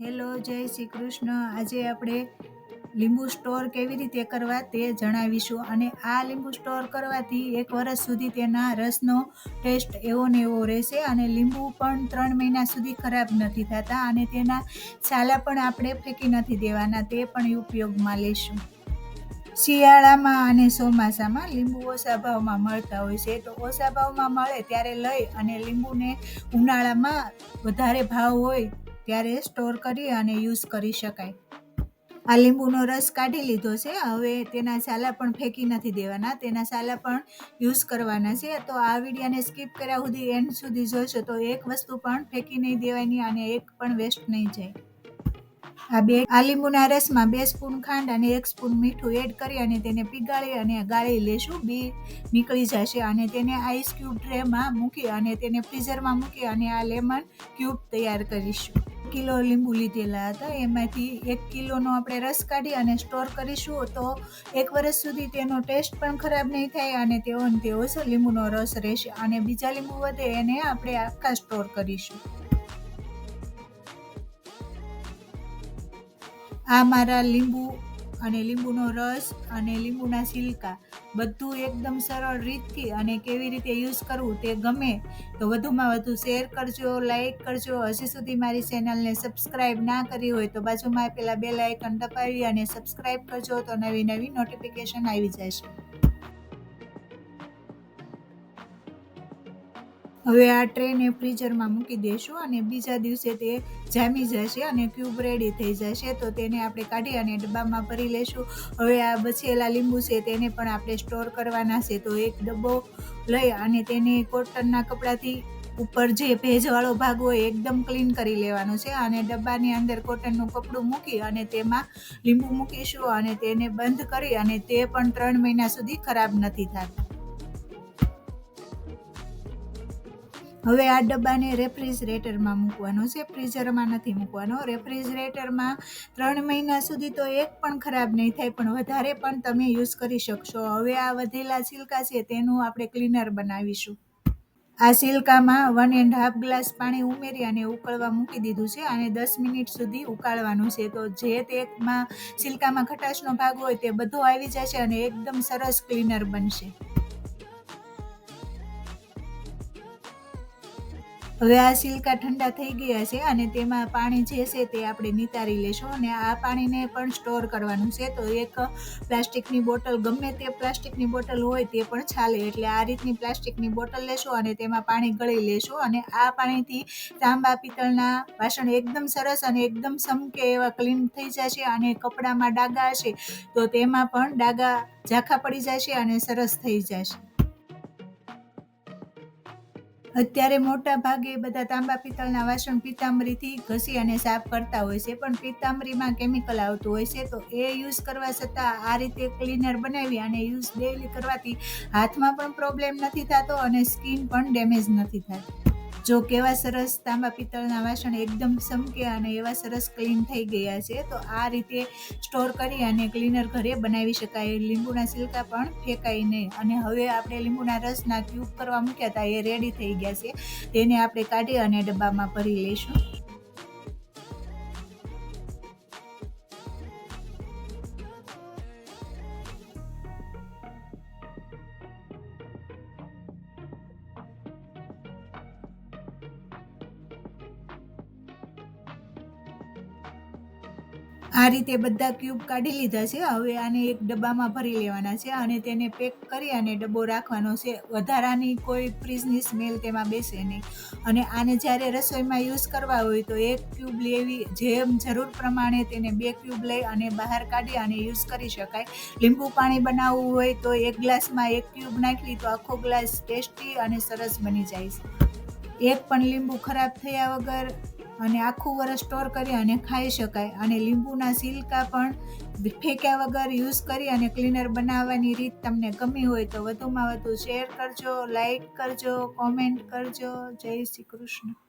Hello, જય શ્રી કૃષ્ણ. આજે આપણે લીંબુ સ્ટોર કેવી રીતે કરવા તે જણાવીશું અને આ લીંબુ સ્ટોર કરવાથી એક વર્ષ સુધી તેના રસનો ટેસ્ટ એવો ને એવો રહેશે અને લીંબુ પણ ત્રણ મહિના સુધી ખરાબ નથી થતા અને તેના છાલા પણ આપણે ફેંકી નથી દેવાના, તે પણ ઉપયોગમાં લઈશું. શિયાળામાં અને ચોમાસામાં લીંબુ ઓછા ભાવમાં મળતા હોય છે. તો ઓછા ભાવમાં મળે ત્યારે લઈ અને લીંબુને ઉનાળામાં વધારે ભાવ હોય ત્યારે સ્ટોર કરી અને યુઝ કરી શકાય. આ લીંબુનો રસ કાઢી લીધો છે. હવે તેના સાલા પણ ફેંકી નથી દેવાના. તેના સાલા પણ યુઝ કરવાના છે. તો આ વિડીયાને સ્કીપ કર્યા સુધી એન્ડ સુધી જોશો તો એક વસ્તુ પણ ફેંકી નહીં દેવાની અને એક પણ વેસ્ટ નહીં જાય. આ બે, આ લીંબુના રસમાં બે સ્પૂન ખાંડ અને એક સ્પૂન મીઠું એડ કરી અને તેને પીગાળી અને ગાળી લેશું. બી નીકળી જશે અને તેને આઈસ ક્યુબ ટ્રેમાં મૂકી અને તેને ફ્રીઝરમાં મૂકી અને આ લેમન ક્યુબ તૈયાર કરીશું. કિલો લીંબુ લીધેલા હતા. એમાંથી એક કિલોનો આપણે રસ કાઢી અને સ્ટોર કરીશું તો એક વર્ષ સુધી તેનો ટેસ્ટ પણ ખરાબ નહીં થાય અને તેઓ તેવો જ લીંબુનો રસ રહેશે અને બીજા લીંબુ વધે એને આપણે આખા સ્ટોર કરીશું. આ મારા લીંબુ અને લીંબુનો રસ અને લીંબુના સિલકા બધું એકદમ સરળ રીતથી અને કેવી રીતે યુઝ કરવું તે ગમે તો વધુમાં વધુ શેર કરજો લાઇક કરજો. હજી સુધી મારી ચેનલને સબસ્ક્રાઈબ ના કરી હોય તો બાજુમાં પેલા બે લાઇકન દબાવી અને સબસ્ક્રાઈબ કરજો તો નવી નવી નોટિફિકેશન આવી જશે. હવે આ ટ્રેને ફ્રીઝરમાં મૂકી દઈશું અને બીજા દિવસે તે જામી જશે અને ક્યુબ રેડી થઈ જશે. તો તેને આપણે કાઢી અને ડબ્બામાં ભરી લેશું. હવે આ બચેલા લીંબુ છે તેને પણ આપણે સ્ટોર કરવાના છે. તો એક ડબ્બો લઈ અને તેને કોટનના કપડાથી ઉપર જે ભેજવાળો ભાગ હોય એકદમ ક્લીન કરી લેવાનો છે. અને ડબ્બાની અંદર કોટનનું કપડું મૂકી અને તેમાં લીંબુ મૂકીશું અને તેને બંધ કરી અને તે પણ ત્રણ મહિના સુધી ખરાબ નથી થતા. હવે આ ડબ્બાને રેફ્રિજરેટરમાં મૂકવાનો છે, ફ્રીઝરમાં નથી મૂકવાનો. રેફ્રિજરેટરમાં ત્રણ મહિના સુધી તો એક પણ ખરાબ નહીં થાય, પણ વધારે પણ તમે યુઝ કરી શકશો. હવે આ વધેલા છિલકા છે, તેનું આપણે ક્લીનર બનાવીશું. આ સિલ્કામાં વન એન્ડ હાફ ગ્લાસ પાણી ઉમેરી અને ઉકળવા મૂકી દીધું છે અને દસ મિનિટ સુધી ઉકાળવાનું છે. તો જે તેમાં સિલ્કામાં ખટાશનો ભાગ હોય તે બધો આવી જશે અને એકદમ સરસ ક્લીનર બનશે. હવે આ સિલ્કા ઠંડા થઈ ગયા છે અને તેમાં પાણી જે છે તે આપણે નિતારી લેશું અને આ પાણીને પણ સ્ટોર કરવાનું છે. તો એક પ્લાસ્ટિકની બોટલ ગમે તે પ્લાસ્ટિકની બોટલ હોય તે પણ ચાલે એટલે આ રીતની પ્લાસ્ટિકની બોટલ લેશું અને તેમાં પાણી ગળી લેશું અને આ પાણીથી તાંબા પિત્તળના વાસણ એકદમ સરસ અને એકદમ સમકે એવા ક્લીન થઈ જશે અને કપડામાં ડાઘા હશે તો તેમાં પણ ડાઘા ઝાંખા પડી જશે અને સરસ થઈ જશે. અત્યારે મોટા ભાગે બધા તાંબા પિત્તળના વાસણ પિત્તાંબરીથી ઘસી અને સાફ કરતા હોય છે, પણ પિત્તાંબરીમાં કેમિકલ આવતું હોય છે, તો એ યુઝ કરવા છતાં આ રીતે ક્લીનર બનાવી અને યુઝ ડેલી કરવાથી હાથમાં પણ પ્રોબ્લેમ નથી થતો અને સ્કિન પણ ડેમેજ નથી થતી જો કેવા સરસ તાંબા પિત્તળના વાસણ એકદમ સમકે અને એવા સરસ ક્લીન થઈ ગયા છે, તો આ રીતે સ્ટોર કરી અને ક્લીનર ઘરે બનાવી શકાય. લીંબુના સિલકા પણ ફેંકાય નહીં અને હવે આપણે લીંબુના રસના ક્યુબ કરવા મૂક્યા હતા એ રેડી થઈ ગયા છે. તેને આપણે કાઢી અને ડબ્બામાં ભરી લઈશું. આ રીતે બધા ક્યુબ કાઢી લીધા છે. હવે આને એક ડબ્બામાં ભરી લેવાના છે અને તેને પેક કરી અને ડબ્બો રાખવાનો છે. વધારાની કોઈ ફ્રીજની સ્મેલ તેમાં બેસે નહીં. અને આને જ્યારે રસોઈમાં યુઝ કરવા હોય તો એક ક્યુબ લેવી જેમ જરૂર પ્રમાણે તેને બે ક્યુબ લઈ અને બહાર કાઢી અને યુઝ કરી શકાય. લીંબુ પાણી બનાવવું હોય તો એક ગ્લાસમાં એક ક્યુબ નાખી તો આખો ગ્લાસ ટેસ્ટી અને સરસ બની જાય છે. એક પણ લીંબુ ખરાબ થયા વગર અને આખું વરસ સ્ટોર કરી અને ખાઈ શકાય. અને લીંબુના સિલકા પણ ફેંક્યા વગર યુઝ કરી અને ક્લીનર બનાવવાની રીત તમને ગમી હોય તો વધુમાં વધુ શેર કરજો, લાઈક કરજો, કોમેન્ટ કરજો. જય શ્રી કૃષ્ણ.